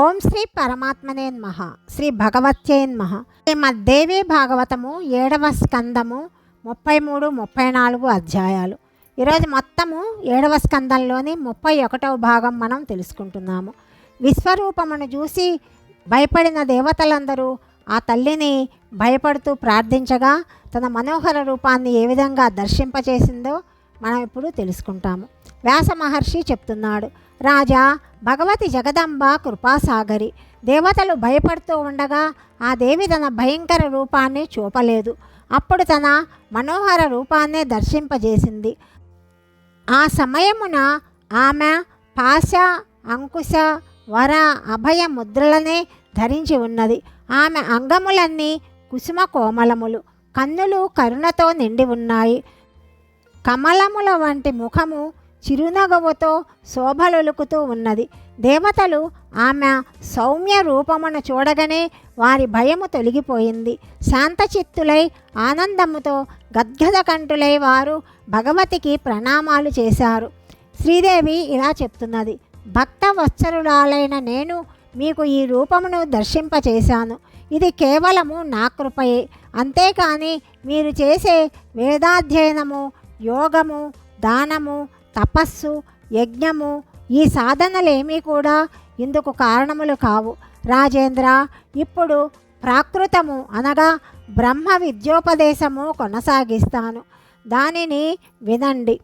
ఓం శ్రీ పరమాత్మనే నమః శ్రీ భగవత్యే నమః. శ్రీమద్దేవి భాగవతము ఏడవ స్కందము ముప్పై మూడు ముప్పై నాలుగు అధ్యాయాలు. ఈరోజు మొత్తము ఏడవ స్కందంలోని ముప్పై ఒకటవ భాగం మనం తెలుసుకుంటున్నాము. విశ్వరూపమును చూసి భయపడిన దేవతలందరూ ఆ తల్లిని భయపడుతూ ప్రార్థించగా తన మనోహర రూపాన్ని ఏ విధంగా దర్శింపచేసిందో మనం ఇప్పుడు తెలుసుకుంటాము. వ్యాస మహర్షి చెప్తున్నాడు. రాజా భగవతి జగదంబ కృపాసాగరి. దేవతలు భయపడుతూ ఉండగా ఆ దేవి తన భయంకర రూపాన్ని చూపలేదు. అప్పుడు తన మనోహర రూపాన్నే దర్శింపజేసింది. ఆ సమయమున ఆమె పాశ అంకుశ వర అభయ ముద్రలనే ధరించి ఉన్నది. ఆమె అంగములన్నీ కుసుమ కోమలములు. కన్నులు కరుణతో నిండి ఉన్నాయి. కమలముల వంటి ముఖము చిరునగవుతో శోభలొలుకుతూ ఉన్నది. దేవతలు ఆమె సౌమ్య రూపమును చూడగానే వారి భయము తొలగిపోయింది. శాంతచిత్తులై ఆనందముతో గద్గద కంఠులై వారు భగవతికి ప్రణామాలు చేశారు. శ్రీదేవి ఇలా చెప్తున్నది భక్త వత్సరురాలైన నేను మీకు ఈ రూపమును దర్శింపచేశాను. ఇది కేవలము నా కృపయే. అంతేకాని మీరు చేసే వేదాధ్యయనము యోగము దానము తపస్సు యజ్ఞము ఈ సాధనలేమీ కూడా ఇందుకు కారణములు కావు. రాజేంద్ర ఇప్పుడు ప్రాకృతము అనగా బ్రహ్మ విద్యోపదేశము కొనసాగిస్తాను. దానిని వినండి.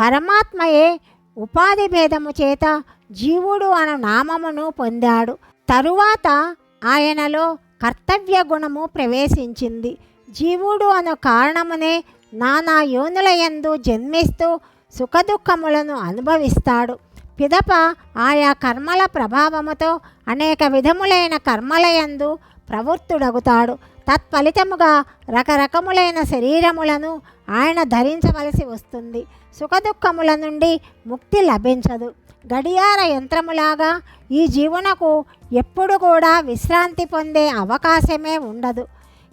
పరమాత్మయే ఉపాధి భేదము చేత జీవుడు అను నామమును పొందాడు. తరువాత ఆయనలో కర్తవ్య గుణము ప్రవేశించింది. జీవుడు అను కారణమునే నానా యోనులయందు జన్మిస్తూ సుఖదుఖములను అనుభవిస్తాడు. పిదప ఆయా కర్మల ప్రభావముతో అనేక విధములైన కర్మలయందు ప్రవృత్తుడగుతాడు. తత్ఫలితముగా రకరకములైన శరీరములను ఆయన ధరించవలసి వస్తుంది. సుఖదుఖముల నుండి ముక్తి లభించదు. గడియార యంత్రములాగా ఈ జీవునకు ఎప్పుడు కూడా విశ్రాంతి పొందే అవకాశమే ఉండదు.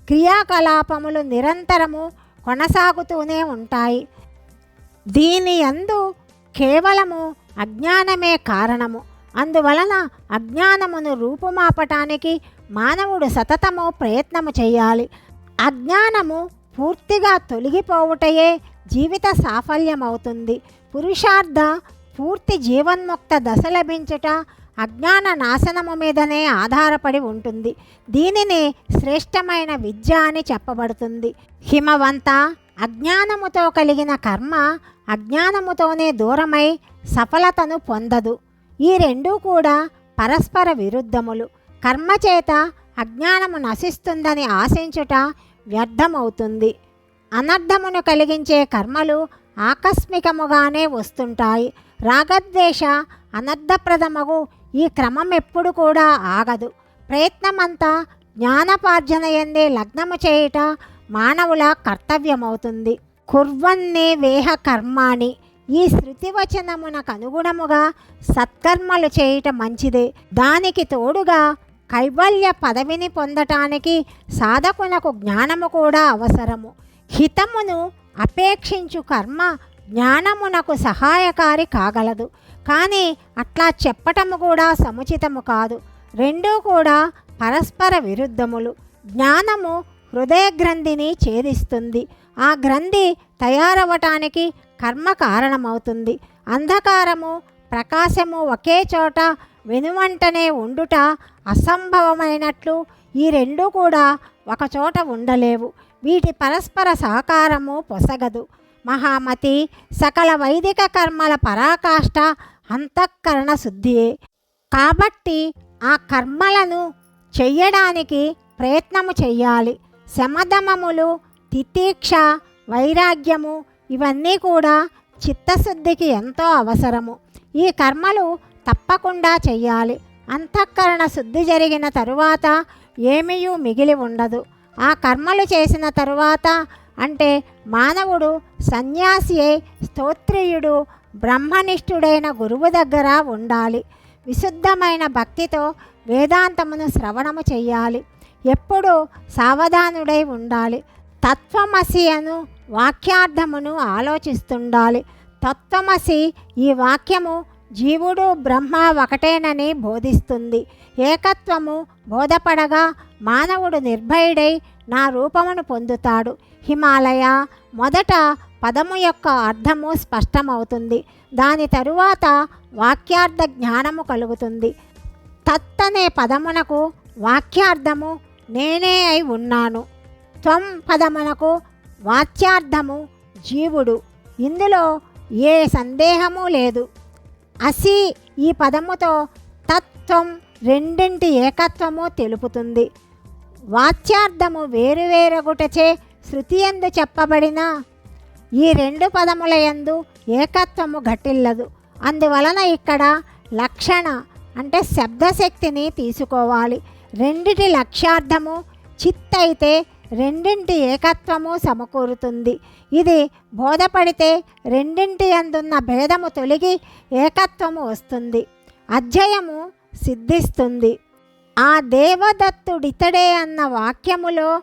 క్రియాకలాపములు నిరంతరము కొనసాగుతూనే ఉంటాయి. దీని అందు కేవలము అజ్ఞానమే కారణము. అందువలన అజ్ఞానమును రూపుమాపటానికి మానవుడు సతతము ప్రయత్నము చేయాలి. అజ్ఞానము పూర్తిగా తొలగిపోవుటయే జీవిత సాఫల్యమవుతుంది. పురుషార్థ పూర్తి జీవన్ముక్త దశ లభించుట అజ్ఞాన నాశనము మీదనే ఆధారపడి ఉంటుంది. దీనినే శ్రేష్టమైన విద్య అని చెప్పబడుతుంది. హిమవంత అజ్ఞానముతో కలిగిన కర్మ అజ్ఞానముతోనే దూరమై సఫలతను పొందదు. ఈ రెండూ కూడా పరస్పర విరుద్ధములు. కర్మ చేత అజ్ఞానము నశిస్తుందని ఆశించుట వ్యర్థమవుతుంది. అనర్థమును కలిగించే కర్మలు ఆకస్మికముగానే వస్తుంటాయి. రాగద్వేష అనర్థప్రదమగు ఈ క్రమం ఎప్పుడు కూడా ఆగదు. ప్రయత్నమంతా జ్ఞానపార్జన ఎందే లగ్నము చేయుట మానవుల కర్తవ్యమవుతుంది. కుర్వన్నే వేహ కర్మాణి. ఈ శృతివచనమునకు అనుగుణముగా సత్కర్మలు చేయటం మంచిదే. దానికి తోడుగా కైవల్య పదవిని పొందటానికి సాధకునకు జ్ఞానము కూడా అవసరము. హితమును అపేక్షించు కర్మ జ్ఞానమునకు సహాయకారి కాగలదు. కానీ అట్లా చెప్పటము కూడా సముచితము కాదు. రెండూ కూడా పరస్పర విరుద్ధములు. జ్ఞానము హృదయ గ్రంథిని ఛేదిస్తుంది. ఆ గ్రంథి తయారవటానికి కర్మ కారణమవుతుంది. అంధకారము ప్రకాశము ఒకే చోట వెనువంటనే ఉండుట అసంభవమైనట్లు ఈ రెండు కూడా ఒకచోట ఉండలేవు. వీటి పరస్పర సహకారము పొసగదు. మహామతి సకల వైదిక కర్మల పరాకాష్ట అంతఃకరణ శుద్ధియే. కాబట్టి ఆ కర్మలను చెయ్యడానికి ప్రయత్నము చెయ్యాలి. శమధమములు తితీక్ష వైరాగ్యము ఇవన్నీ కూడా చిత్తశుద్ధికి ఎంతో అవసరము. ఈ కర్మలు తప్పకుండా చెయ్యాలి. అంతఃకరణ శుద్ధి జరిగిన తరువాత ఏమీ మిగిలి ఉండదు. ఆ కర్మలు చేసిన తరువాత అంటే మానవుడు సన్యాసి అయి స్తోత్రియుడు బ్రహ్మనిష్ఠుడైన గురువు దగ్గర ఉండాలి. విశుద్ధమైన భక్తితో వేదాంతమును శ్రవణము చెయ్యాలి. ఎప్పుడూ సావధానుడై ఉండాలి. తత్వమసి అను వాక్యార్థమును ఆలోచిస్తుండాలి. తత్వమసి ఈ వాక్యము జీవుడు బ్రహ్మ ఒకటేనని బోధిస్తుంది. ఏకత్వము బోధపడగా మానవుడు నిర్భయుడై నా రూపమును పొందుతాడు. హిమాలయ మొదట పదము యొక్క అర్థము స్పష్టమవుతుంది. దాని తరువాత వాక్యార్థ జ్ఞానము కలుగుతుంది. తత్ అనే పదమునకు వాక్యార్థము నేనే అయి ఉన్నాను. త్వం పదమునకు వాచ్యార్థము జీవుడు. ఇందులో ఏ సందేహము లేదు. అసి ఈ పదముతో తత్వం రెండింటి ఏకత్వము తెలుపుతుంది. వాచ్యార్థము వేరువేరగుటచే శృతి ఎందు చెప్పబడిన ఈ రెండు పదముల యందు ఏకత్వము ఘటిల్లదు. అందువలన ఇక్కడ లక్షణ అంటే శబ్దశక్తిని తీసుకోవాలి. రెండిటి లక్ష్యార్థము చిత్ అయితే రెండింటి ఏకత్వము సమకూరుతుంది. ఇది బోధపడితే రెండింటి అందున్న భేదము తొలగి ఏకత్వము వస్తుంది. అధ్యయము సిద్ధిస్తుంది. ఆ దేవదత్తుడితడే అన్న వాక్యములో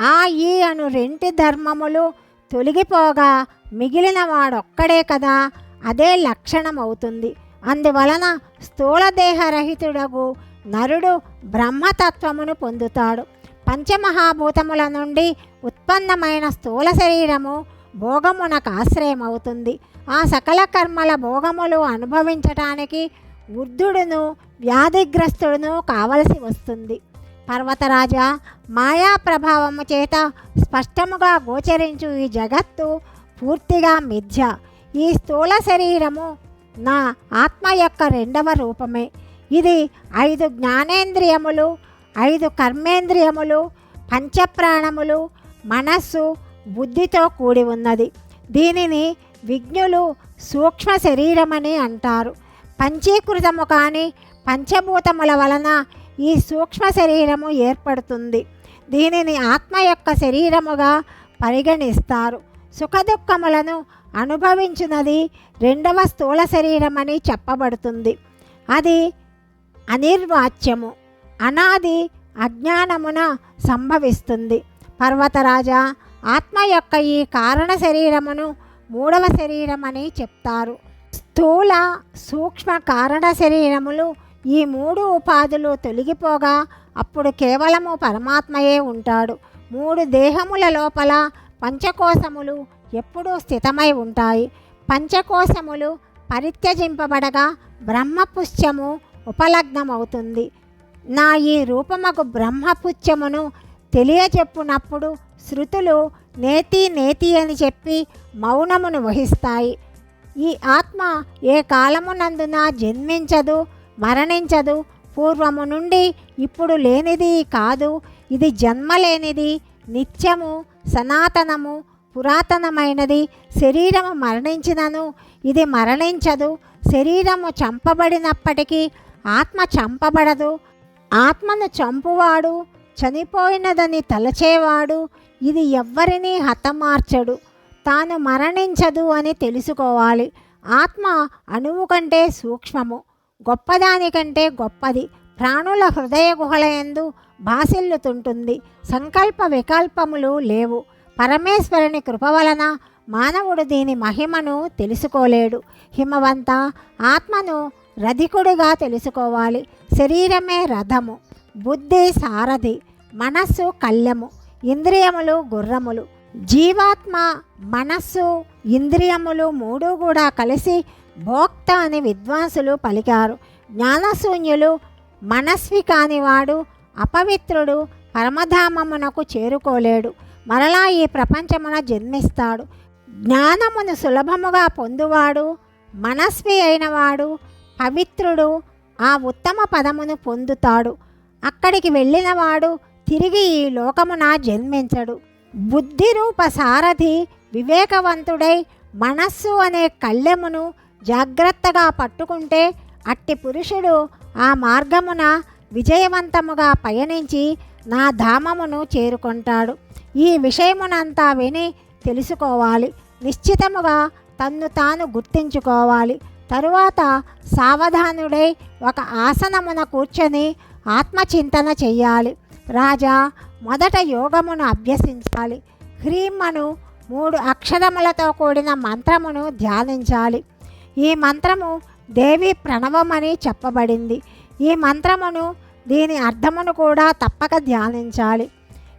ఆ ఈ అను రెంటి ధర్మములు తొలగిపోగా మిగిలిన వాడొక్కడే కదా అదే లక్షణమవుతుంది. అందువలన స్థూలదేహరహితుడగు నరుడు బ్రహ్మతత్వమును పొందుతాడు. పంచమహాభూతముల నుండి ఉత్పన్నమైన స్థూల శరీరము భోగమునకు ఆశ్రయమవుతుంది. ఆ సకల కర్మల భోగములు అనుభవించటానికి వృద్ధుడును వ్యాధిగ్రస్తుడును కావలసి వస్తుంది. పర్వతరాజా మాయా ప్రభావము చేత స్పష్టముగా గోచరించు ఈ జగత్తు పూర్తిగా మిథ్య. ఈ స్థూల శరీరము నా ఆత్మ యొక్క రెండవ రూపమే. ఇది ఐదు జ్ఞానేంద్రియములు ఐదు కర్మేంద్రియములు పంచప్రాణములు మనస్సు బుద్ధితో కూడి ఉన్నది. దీనిని విజ్ఞులు సూక్ష్మ శరీరమని అంటారు. పంచీకృతము కాని పంచభూతముల వలన ఈ సూక్ష్మ శరీరము ఏర్పడుతుంది. దీనిని ఆత్మ యొక్క శరీరముగా పరిగణిస్తారు. సుఖదుఖములను అనుభవించినది రెండవ స్థూల శరీరమని చెప్పబడుతుంది. అది అనిర్వాచ్యము. అనాది అజ్ఞానమున సంభవిస్తుంది. పర్వతరాజా ఆత్మ యొక్క ఈ కారణ శరీరమును మూడవ శరీరమని చెప్తారు. స్థూల సూక్ష్మ కారణ శరీరములు ఈ మూడు ఉపాధులు తొలగిపోగా అప్పుడు కేవలము పరమాత్మయే ఉంటాడు. మూడు దేహముల లోపల పంచకోశములు ఎప్పుడూ స్థితమై ఉంటాయి. పంచకోశములు పరిత్యజింపబడగా బ్రహ్మపుష్యము ఉపలగ్నమవుతుంది. నా ఈ రూపమకు బ్రహ్మపుచ్చమును తెలియచెప్పునప్పుడు శృతులు నేతి నేతి అని చెప్పి మౌనమును వహిస్తాయి. ఈ ఆత్మ ఏ కాలమునందున జన్మించదు మరణించదు పూర్వము నుండి ఇప్పుడు లేనిది కాదు ఇది జన్మ లేనిది నిత్యము సనాతనము పురాతనమైనది శరీరము మరణించినను ఇది మరణించదు శరీరము చంపబడినప్పటికీ ఆత్మ చంపబడదు. ఆత్మను చంపువాడు చనిపోయినదని తలచేవాడు ఇది ఎవ్వరినీ హతమార్చడు. తాను మరణించదు అని తెలుసుకోవాలి. ఆత్మ అణువు కంటే సూక్ష్మము గొప్పదానికంటే గొప్పది. ప్రాణుల హృదయ గుహలయందు బాసిల్లుతుంటుంది. సంకల్ప వికల్పములు లేవు. పరమేశ్వరుని కృప వలన మానవుడు దీని మహిమను తెలుసుకోలేడు. హిమవంత ఆత్మను రధికుడుగా తెలుసుకోవాలి. శరీరమే రథము బుద్ధి సారథి మనస్సు కళ్ళెము ఇంద్రియములు గుర్రములు. జీవాత్మ మనస్సు ఇంద్రియములు మూడు కూడా కలిసి భోక్త అని విద్వాంసులు పలికారు. జ్ఞానశూన్యులు మనస్వి కానివాడు అపవిత్రుడు పరమధామమునకు చేరుకోలేడు. మరలా ఈ ప్రపంచమున జన్మిస్తాడు. జ్ఞానమును సులభముగా పొందువాడు మనస్వి అయినవాడు పవిత్రుడు ఆ ఉత్తమ పదమును పొందుతాడు. అక్కడికి వెళ్ళినవాడు తిరిగి ఈ లోకమున జన్మించడు. బుద్ధి రూప సారథి వివేకవంతుడై మనస్సు అనే కళ్ళెమును జాగ్రత్తగా పట్టుకుంటే అట్టి పురుషుడు ఆ మార్గమున విజయవంతముగా పయనించి నా ధామమును చేరుకుంటాడు. ఈ విషయమునంతా విని తెలుసుకోవాలి. నిశ్చితముగా తన్ను తాను గుర్తించుకోవాలి. తరువాత సావధానుడై ఒక ఆసనమున కూర్చొని ఆత్మచింతన చెయ్యాలి. రాజా మొదట యోగమును అభ్యసించాలి. హ్రీమ్మను మూడు అక్షరములతో కూడిన మంత్రమును ధ్యానించాలి. ఈ మంత్రము దేవి ప్రణవమని చెప్పబడింది. ఈ మంత్రమును దీని అర్థమును కూడా తప్పక ధ్యానించాలి.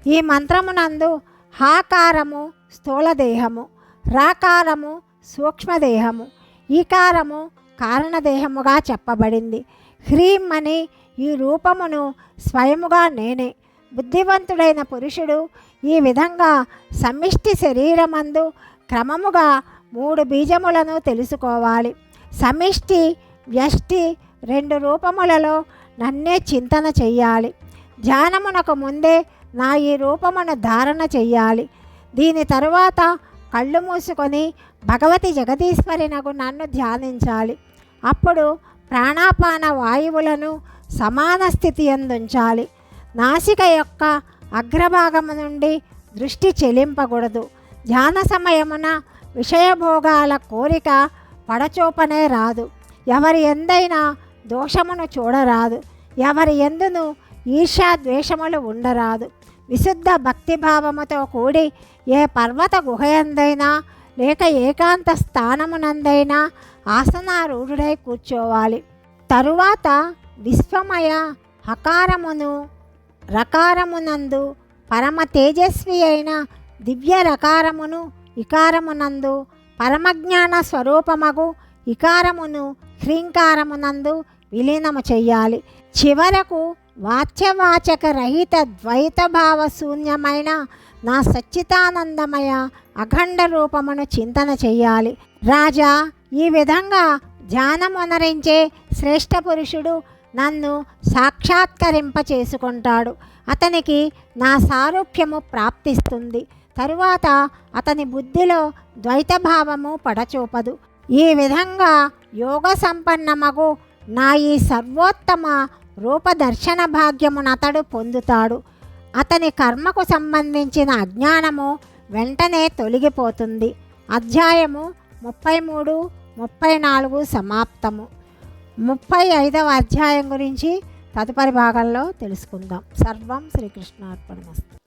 ఈ మంత్రమునందు హాకారము స్థూలదేహము రాకారము సూక్ష్మదేహము ఈకారము కారణదేహముగా చెప్పబడింది. హ్రీం అని ఈ రూపమును స్వయముగా నేనే. బుద్ధివంతుడైన పురుషుడు ఈ విధంగా సమిష్టి శరీరమందు క్రమముగా మూడు బీజములను తెలుసుకోవాలి. సమిష్టి వ్యష్టి రెండు రూపములలో నన్నే చింతన చెయ్యాలి. ధ్యానమునకు ముందే నా ఈ రూపమును ధారణ చెయ్యాలి. దీని తరువాత కళ్ళు మూసుకొని భగవతి జగదీశ్వరినకు నన్ను ధ్యానించాలి. అప్పుడు ప్రాణాపాన వాయువులను సమాన స్థితి అందుంచాలి నాసిక యొక్క అగ్రభాగము నుండి దృష్టి చెలింపకూడదు. ధ్యాన సమయమున విషయభోగాల కోరిక పడచూపనే రాదు. ఎవరి ఎందైనా దోషమును చూడరాదు. ఎవరి ఎందును ఈర్ష్యా ద్వేషములు ఉండరాదు. విశుద్ధ భక్తిభావముతో కూడి ఏ పర్వత గుహయందైనా లేక ఏకాంత స్థానమునందైనా ఆసనారూఢుడై కూర్చోవాలి. తరువాత విశ్వమయ హకారమును రకారమునందు పరమ తేజస్వి అయిన దివ్య రకారమును ఇకారమునందు పరమజ్ఞాన స్వరూపమగు ఇకారమును హ్రీంకారమునందు విలీనము చెయ్యాలి. చివరకు వాచ్యవాచక రహిత ద్వైత భావ శూన్యమైన నా సచ్చితానందమయ అఖండ రూపమును చింతన చెయ్యాలి. రాజా ఈ విధంగా ధ్యానమునరించే శ్రేష్ఠ పురుషుడు నన్ను సాక్షాత్కరింప చేసుకుంటాడు అతనికి నా సారూప్యము ప్రాప్తిస్తుంది. తరువాత అతని బుద్ధిలో ద్వైత భావము పడచూపదు. ఈ విధంగా యోగ సంపన్నమగు నా ఈ సర్వోత్తమ రూపదర్శన భాగ్యమునతడు పొందుతాడు. అతని కర్మకు సంబంధించిన అజ్ఞానము వెంటనే తొలగిపోతుంది. అధ్యాయము ముప్పై మూడు ముప్పై నాలుగు సమాప్తము. ముప్పై ఐదవ అధ్యాయం గురించి తదుపరి భాగంలో తెలుసుకుందాం. సర్వం శ్రీకృష్ణార్పణమస్తు.